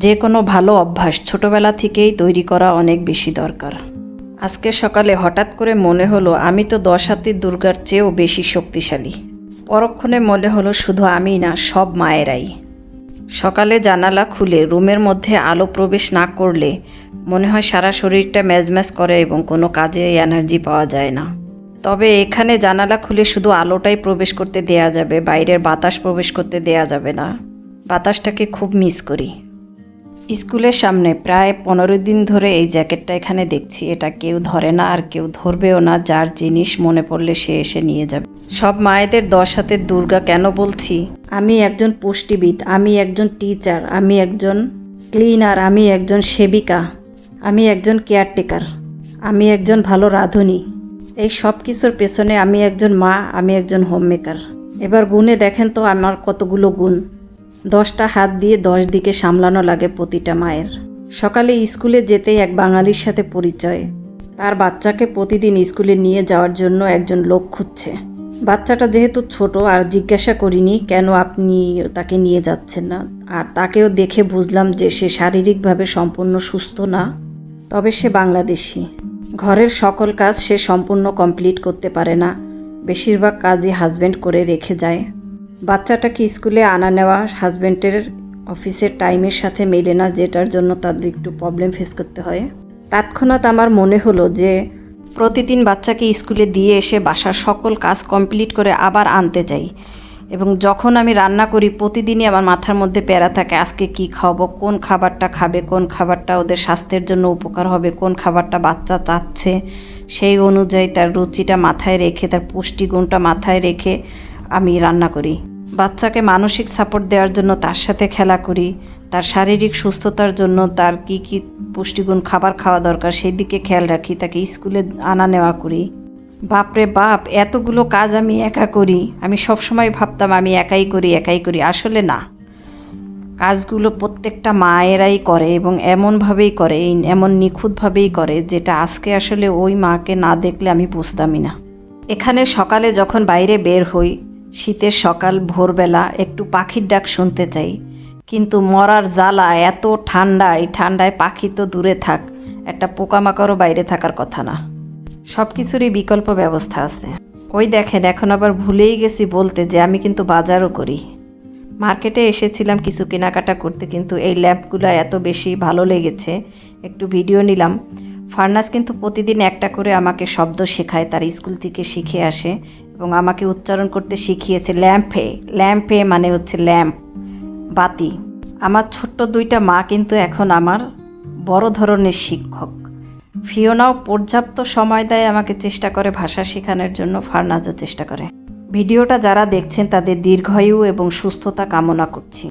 যে কোনো ভালো অভ্যাস ছোটবেলা থেকেই তৈরি করা অনেক বেশি দরকার। আজকে সকালে হঠাৎ করে মনে হলো আমি তো দশ হাতির দুর্গার চেয়েও বেশি শক্তিশালী। পরক্ষণে মনে হলো শুধু আমি না, সব মায়েরাই। সকালে জানালা খুলে রুমের মধ্যে আলো প্রবেশ না করলে মনে হয় সারা শরীরটা ম্যাজম্যাজ করে এবং কোনো কাজে এনার্জি পাওয়া যায় না। তবে এখানে জানালা খুলে শুধু আলোটাই প্রবেশ করতে দেয়া যাবে, বাইরের বাতাস প্রবেশ করতে দেয়া যাবে না। বাতাসটাকে খুব মিস করি। স্কুলের সামনে প্রায় পনেরো দিন ধরে এই জ্যাকেটটা এখানে দেখছি। এটা কেউ ধরে না আর কেউ ধরবেও না। যার জিনিস মনে পড়লে সে এসে নিয়ে যাবে। সব মায়েদের দশ হাতের দুর্গা কেন বলছি? আমি একজন পুষ্টিবিদ, আমি একজন টিচার, আমি একজন ক্লিনার, আমি একজন সেবিকা, আমি একজন কেয়ারটেকার, আমি একজন ভালো রাঁধুনি। এই সব কিছুর পেছনে আমি একজন মা, আমি একজন হোমমেকার। এবার গুণে দেখেন তো আমার কতগুলো গুণ। দশটা হাত দিয়ে দশ দিকে সামলানো লাগে প্রতিটা মায়ের। সকালে স্কুলে যেতেই এক বাঙালির সাথে পরিচয়। তার বাচ্চাকে প্রতিদিন স্কুলে নিয়ে যাওয়ার জন্য একজন লোক খুঁজছে। বাচ্চাটা যেহেতু ছোট, আর জিজ্ঞাসা করিনি কেন আপনি তাকে নিয়ে যাচ্ছেন না, আর তাকেও দেখে বুঝলাম যে সে শারীরিকভাবে সম্পূর্ণ সুস্থ না, তবে সে বাংলাদেশি। ঘরের সকল কাজ সে সম্পূর্ণ কমপ্লিট করতে পারে না। বেশিরভাগ কাজই হাজব্যান্ড করে রেখে যায়। বাচ্চাটাকে স্কুলে আনা নেওয়া হাজব্যান্ডের অফিসের টাইমের সাথে মেলে না, যেটার জন্য তাদের একটু প্রবলেম ফেস করতে হয়। তৎক্ষণাৎ আমার মনে হলো যে, প্রতিদিন বাচ্চাকে স্কুলে দিয়ে এসে বাসার সকল কাজ কমপ্লিট করে আবার আনতে যাই এবং যখন আমি রান্না করি, প্রতিদিনই আমার মাথার মধ্যে প্যারা থাকে, আজকে কি খাওয়াবো, কোন খাবারটা খাবে, কোন খাবারটা ওদের স্বাস্থ্যের জন্য উপকার হবে, কোন খাবারটা বাচ্চা চাচ্ছে, সেই অনুযায়ী তার রুচিটা মাথায় রেখে, তার পুষ্টিগুণটা মাথায় রেখে আমি রান্না করি। বাচ্চাকে মানসিক সাপোর্ট দেওয়ার জন্য তার সাথে খেলা করি, তার শারীরিক সুস্থতার জন্য তার কি কি পুষ্টিগুণ খাবার খাওয়া দরকার সেই দিকে খেয়াল রাখি, তাকে স্কুলে আনা নেওয়া করি। বাপরে বাপ, এতগুলো কাজ আমি একা করি, আমি সবসময় ভাবতাম আমি একাই করি একাই করি, আসলে না। কাজগুলো প্রত্যেকটা মায়েরাই করে এবং এমনভাবেই করে এমন নিখুঁতভাবেই করে যেটা আজকে আসলে ওই মাকে না দেখলে আমি বুঝতামই না। এখানে সকালে যখন বাইরে বের হই শীতের সকাল, ভোরবেলা একটু পাখির ডাক শুনতে চাই। কিন্তু মরার জ্বালা এত ঠান্ডা এই ঠান্ডায় পাখি তো দূরে থাক, একটা পোকামাকড়ও বাইরে থাকার কথা না। সব কিছুরই বিকল্প ব্যবস্থা আছে। ওই দেখেন, এখন আবার ভুলেই গেছি বলতে যে আমি কিন্তু বাজারও করি। মার্কেটে এসেছিলাম কিছু কেনাকাটা করতে, কিন্তু এই ল্যাম্পগুলো এত বেশি ভালো লেগেছে। একটু ভিডিও নিলাম। ফার্নাস কিন্তু প্রতিদিন একটা করে আমাকে শব্দ শেখায়, তার স্কুল থেকে শিখে আসে। এবং আমাকে উচ্চারণ করতে শিখিয়েছে ল্যাম্পে। ল্যাম্পে মানে হচ্ছে ল্যাম্প, বাতি। আমার ছোট্ট দুইটা মা কিন্তু এখন আমার বড় ধরনের শিক্ষক। ফিওনাও পর্যাপ্ত সময় দেয় আমাকে চেষ্টা করে ভাষা শেখানোর জন্য, ফার্নাজও চেষ্টা করে। ভিডিওটা যারা দেখছেন তাদের দীর্ঘায়ু এবং সুস্থতা কামনা করছি।